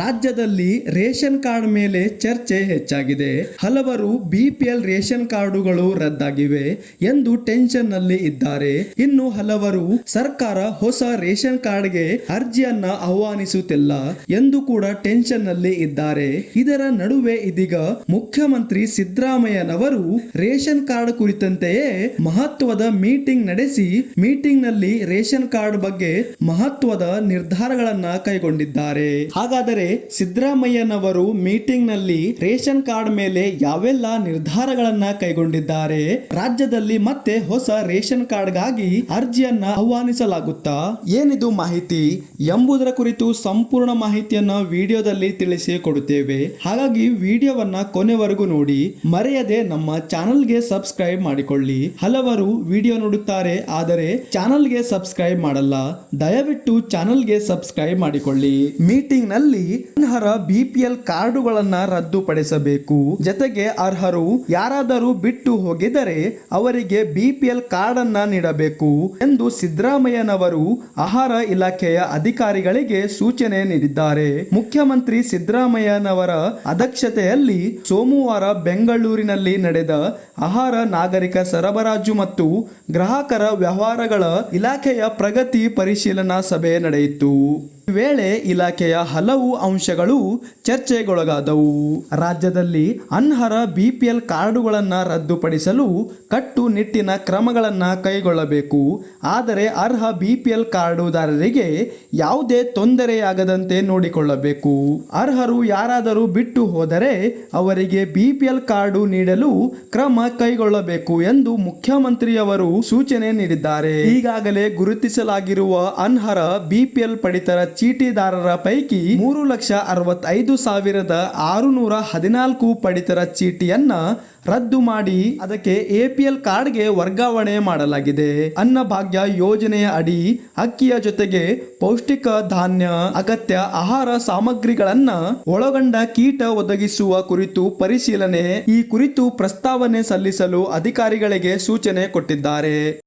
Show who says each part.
Speaker 1: ರಾಜ್ಯದಲ್ಲಿ ration card ಮೇಲೆ ಚರ್ಚೆ ಹೆಚ್ಚಾಗಿದೆ. ಹಲವರು ಬಿಪಿಎಲ್ ರೇಷನ್ ಕಾರ್ಡುಗಳು ರದ್ದಾಗಿವೆ ಎಂದು ಟೆನ್ಷನ್ನಲ್ಲಿ ಇದ್ದಾರೆ. ಇನ್ನು ಹಲವರು ಸರ್ಕಾರ ಹೊಸ ರೇಷನ್ ಕಾರ್ಡ್ಗೆ ಅರ್ಜಿಯನ್ನ ಆಹ್ವಾನಿಸುತ್ತಿಲ್ಲ ಎಂದು ಕೂಡ ಟೆನ್ಷನ್ನಲ್ಲಿ ಇದ್ದಾರೆ. ಇದರ ನಡುವೆ ಇದೀಗ ಮುಖ್ಯಮಂತ್ರಿ ಸಿದ್ದರಾಮಯ್ಯನವರು ರೇಷನ್ ಕಾರ್ಡ್ ಕುರಿತಂತೆಯೇ ಮಹತ್ವದ ಮೀಟಿಂಗ್ ನಡೆಸಿ ಮೀಟಿಂಗ್ನಲ್ಲಿ ರೇಷನ್ ಕಾರ್ಡ್ ಬಗ್ಗೆ ಮಹತ್ವದ ನಿರ್ಧಾರಗಳನ್ನ ಕೈಗೊಂಡಿದ್ದಾರೆ. ಹಾಗಾದರೆ ಸಿದ್ದರಾಮಯ್ಯನವರು ಮೀಟಿಂಗ್ನಲ್ಲಿ ರೇಷನ್ ಕಾರ್ಡ್ ಮೇಲೆ ಯಾವೆಲ್ಲ ನಿರ್ಧಾರಗಳನ್ನ ಕೈಗೊಂಡಿದ್ದಾರೆ, ರಾಜ್ಯದಲ್ಲಿ ಮತ್ತೆ ಹೊಸ ರೇಷನ್ ಕಾರ್ಡ್ಗಾಗಿ ಅರ್ಜಿಯನ್ನ ಆಹ್ವಾನಿಸಲಾಗುತ್ತಾ? ಏನಿದು ಮಾಹಿತಿ? ಎಂಬುದರ ಕುರಿತು ಸಂಪೂರ್ಣ ಮಾಹಿತಿಯನ್ನ ವಿಡಿಯೋದಲ್ಲಿ ತಿಳಿಸಿ ಕೊಡುತ್ತೇವೆ. ಹಾಗಾಗಿ ವಿಡಿಯೋವನ್ನ ಕೊನೆವರೆಗೂ ನೋಡಿ, ಮರೆಯದೆ ನಮ್ಮ ಚಾನಲ್ಗೆ ಸಬ್ಸ್ಕ್ರೈಬ್ ಮಾಡಿಕೊಳ್ಳಿ. ಹಲವರು ವಿಡಿಯೋ ನೋಡುತ್ತಾರೆ, ಆದರೆ ಚಾನಲ್ಗೆ ಸಬ್ಸ್ಕ್ರೈಬ್ ಮಾಡಲ್ಲ. ದಯವಿಟ್ಟು ಚಾನಲ್ಗೆ ಸಬ್ಸ್ಕ್ರೈಬ್ ಮಾಡಿಕೊಳ್ಳಿ. ಮೀಟಿಂಗ್ ಅರ್ಹರ ಬಿಪಿಎಲ್ ಕಾರ್ಡುಗಳನ್ನ ರದ್ದುಪಡಿಸಬೇಕು. ಜತೆಗೆ ಅರ್ಹರು ಯಾರಾದರೂ ಬಿಟ್ಟು ಹೋಗಿದರೆ ಅವರಿಗೆ ಬಿಪಿಎಲ್ ಕಾರ್ಡ್ ಅನ್ನ ನೀಡಬೇಕು ಎಂದು ಸಿದ್ದರಾಮಯ್ಯನವರು ಆಹಾರ ಇಲಾಖೆಯ ಅಧಿಕಾರಿಗಳಿಗೆ ಸೂಚನೆ ನೀಡಿದ್ದಾರೆ. ಮುಖ್ಯಮಂತ್ರಿ ಸಿದ್ದರಾಮಯ್ಯನವರ ಅಧ್ಯಕ್ಷತೆಯಲ್ಲಿ ಸೋಮವಾರ ಬೆಂಗಳೂರಿನಲ್ಲಿ ನಡೆದ ಆಹಾರ ನಾಗರಿಕ ಸರಬರಾಜು ಮತ್ತು ಗ್ರಾಹಕರ ವ್ಯವಹಾರಗಳ ಇಲಾಖೆಯ ಪ್ರಗತಿ ಪರಿಶೀಲನಾ ಸಭೆ ನಡೆಯಿತು. ವೇಳೆ ಇಲಾಖೆಯ ಹಲವು ಅಂಶಗಳು ಚರ್ಚೆಗೊಳಗಾದವು. ರಾಜ್ಯದಲ್ಲಿ ಅನ್ಹರ ಬಿಪಿಎಲ್ ಕಾರ್ಡುಗಳನ್ನು ರದ್ದುಪಡಿಸಲು ಕಟ್ಟುನಿಟ್ಟಿನ ಕ್ರಮಗಳನ್ನು ಕೈಗೊಳ್ಳಬೇಕು. ಆದರೆ ಅರ್ಹ ಬಿಪಿಎಲ್ ಕಾರ್ಡುದಾರರಿಗೆ ಯಾವುದೇ ತೊಂದರೆಯಾಗದಂತೆ ನೋಡಿಕೊಳ್ಳಬೇಕು. ಅರ್ಹರು ಯಾರಾದರೂ ಬಿಟ್ಟು ಹೋದರೆ ಅವರಿಗೆ ಬಿಪಿಎಲ್ ಕಾರ್ಡು ನೀಡಲು ಕ್ರಮ ಕೈಗೊಳ್ಳಬೇಕು ಎಂದು ಮುಖ್ಯಮಂತ್ರಿಯವರು ಸೂಚನೆ ನೀಡಿದ್ದಾರೆ. ಈಗಾಗಲೇ ಗುರುತಿಸಲಾಗಿರುವ ಅನ್ಹರ ಬಿಪಿಎಲ್ ಪಡಿತರ ಚೀಟಿದಾರರ ಪೈಕಿ ಮೂರು ಲಕ್ಷ ಅರವತ್ತೈದು ಸಾವಿರದ ಆರುನೂರ ಹದಿನಾಲ್ಕು ಪಡಿತರ ಚೀಟಿಯನ್ನ ರದ್ದು ಮಾಡಿ ಅದಕ್ಕೆ ಎಪಿಎಲ್ ಕಾರ್ಡ್ಗೆ ವರ್ಗಾವಣೆ ಮಾಡಲಾಗಿದೆ. ಅನ್ನಭಾಗ್ಯ ಯೋಜನೆಯ ಅಡಿ ಅಕ್ಕಿಯ ಜೊತೆಗೆ ಪೌಷ್ಟಿಕ ಧಾನ್ಯ, ಅಗತ್ಯ ಆಹಾರ ಸಾಮಗ್ರಿಗಳನ್ನ ಒಳಗೊಂಡ ಕೀಟ ಒದಗಿಸುವ ಕುರಿತು ಪರಿಶೀಲನೆ, ಈ ಕುರಿತು ಪ್ರಸ್ತಾವನೆ ಸಲ್ಲಿಸಲು ಅಧಿಕಾರಿಗಳಿಗೆ ಸೂಚನೆ ಕೊಟ್ಟಿದ್ದಾರೆ.